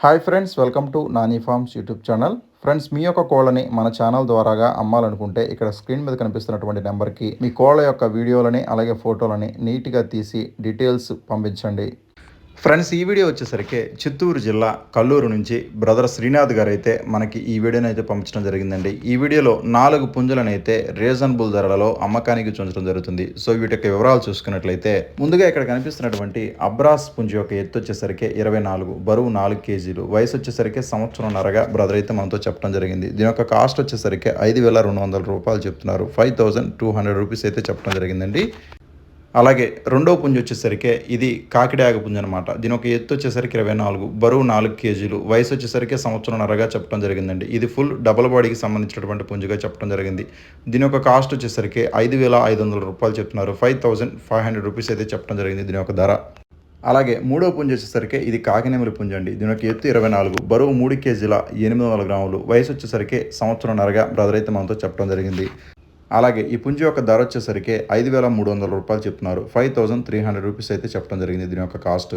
Hi friends welcome to Nani farms YouTube channel friends మీ యొక్క కోళ్ళని మన ఛానల్ ద్వారాగా అమ్మాలనుకుంటే ఇక్కడ స్క్రీన్ మీద కనిపిస్తున్నటువంటి నెంబర్కి మీ కోళ్ళ యొక్క వీడియోలని అలాగే ఫోటోలని నీట్గా తీసి డీటెయిల్స్ పంపించండి. ఫ్రెండ్స్ ఈ వీడియో వచ్చేసరికి చిత్తూరు జిల్లా కల్లూరు నుంచి బ్రదర్ శ్రీనాథ్ గారు అయితే మనకి ఈ వీడియోని అయితే పంపించడం జరిగిందండి. ఈ వీడియోలో నాలుగు పుంజులను అయితే రీజనబుల్ ధరలలో అమ్మకానికి చూంచడం జరుగుతుంది. సో వీటి యొక్క వివరాలు చూసుకున్నట్లయితే ముందుగా ఇక్కడ కనిపిస్తున్నటువంటి అబ్రాస్ పుంజు యొక్క ఎత్తు వచ్చేసరికి ఇరవై నాలుగు బరువు నాలుగు కేజీలు వయసు వచ్చేసరికి సంవత్సరంన్నరగా బ్రదర్ అయితే మనతో చెప్పడం జరిగింది. దీని యొక్క కాస్ట్ వచ్చేసరికి ఐదు వేల రెండు వందల రూపాయలు చెప్తున్నారు. Five thousand two hundred rupees అయితే చెప్పడం జరిగిందండి. అలాగే రెండో పుంజు వచ్చేసరికి ఇది కాకిడాగ పుంజు అనమాట దీని ఒక ఎత్తు వచ్చేసరికి ఇరవై నాలుగు బరువు నాలుగు కేజీలు వయసు వచ్చేసరికి సంవత్సరంన్నరగా చెప్పడం జరిగిందండి. ఇది ఫుల్ డబల్ బాడీకి సంబంధించినటువంటి పుంజుగా చెప్పడం జరిగింది. దీని యొక్క కాస్ట్ వచ్చేసరికి ఐదు వేల ఐదు వందల రూపాయలు చెప్తున్నారు. Five thousand five hundred rupees అయితే చెప్పడం జరిగింది దీని యొక్క ధర. అలాగే మూడో పుంజు వచ్చేసరికి ఇది కాకినెమలి పుంజు అండి. దీని యొక్క ఎత్తు ఇరవై నాలుగు బరువు మూడు కేజీల ఎనిమిది వందల గ్రాములు వయసు వచ్చేసరికి సంవత్సరంన్నరగా బ్రదర్ అయితే మనతో చెప్పడం జరిగింది. అలాగే ఈ పుంజు యొక్క ధర వచ్చేసరికి ఐదు వేల మూడు వందల రూపాయలు చెప్తున్నారు. Five thousand three hundred rupees అయితే చెప్పడం జరిగింది దీని యొక్క కాస్ట్.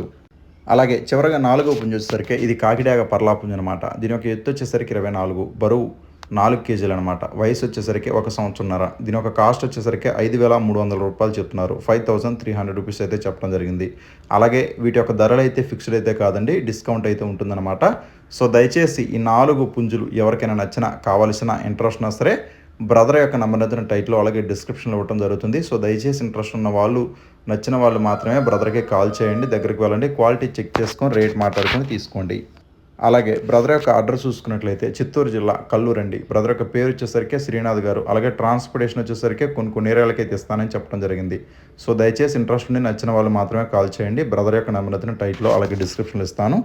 అలాగే చివరగా నాలుగో పుంజు వచ్చేసరికి ఇది కాకిడాగ పర్లా పుంజు అనమాట దీని యొక్క ఎత్తు వచ్చేసరికి ఇరవై నాలుగు బరువు నాలుగు కేజీలు అనమాట వయసు వచ్చేసరికి ఒక సంవత్సరంన్నర. దీని యొక్క కాస్ట్ వచ్చేసరికి ఐదు వేల మూడు వందల రూపాయలు చెప్తున్నారు. Five thousand three hundred rupees అయితే చెప్పడం జరిగింది. అలాగే వీటి యొక్క ధరలు అయితే ఫిక్స్డ్ అయితే కాదండి డిస్కౌంట్ అయితే ఉంటుందన్నమాట. సో దయచేసి ఈ నాలుగు పుంజులు ఎవరికైనా నచ్చిన కావలసిన ఇంట్రెస్ట్ ఉన్నా సరే బ్రదర్ యొక్క నంబర్ అయితే టైట్లో అలాగే డిస్క్రిప్షన్లో ఇవ్వడం జరుగుతుంది. సో దయచేసి ఇంట్రెస్ట్ ఉన్న వాళ్ళు నచ్చిన వాళ్ళు మాత్రమే బ్రదర్కి కాల్ చేయండి. దగ్గరికి వెళ్ళండి. క్వాలిటీ చెక్ చేసుకొని రేట్ మాట్లాడుకొని తీసుకోండి. అలాగే బ్రదర్ యొక్క అడ్రస్ చూసుకున్నట్లయితే చిత్తూరు జిల్లా కల్లూరు అండి బ్రదర్ యొక్క పేరు వచ్చేసరికి శ్రీనాథ్ గారు అలాగే ట్రాన్స్పోర్టేషన్ వచ్చేసరికి కొన్ని కొన్ని ఏరియాలకైతే ఇస్తానని చెప్పడం జరిగింది. సో దయచేసి ఇంట్రెస్ట్ ఉండి నచ్చిన వాళ్ళు మాత్రమే కాల్ చేయండి. బ్రదర్ యొక్క నెంబర్ అయితే టైట్లో అలాగే డిస్క్రిప్షన్లో ఇస్తాను.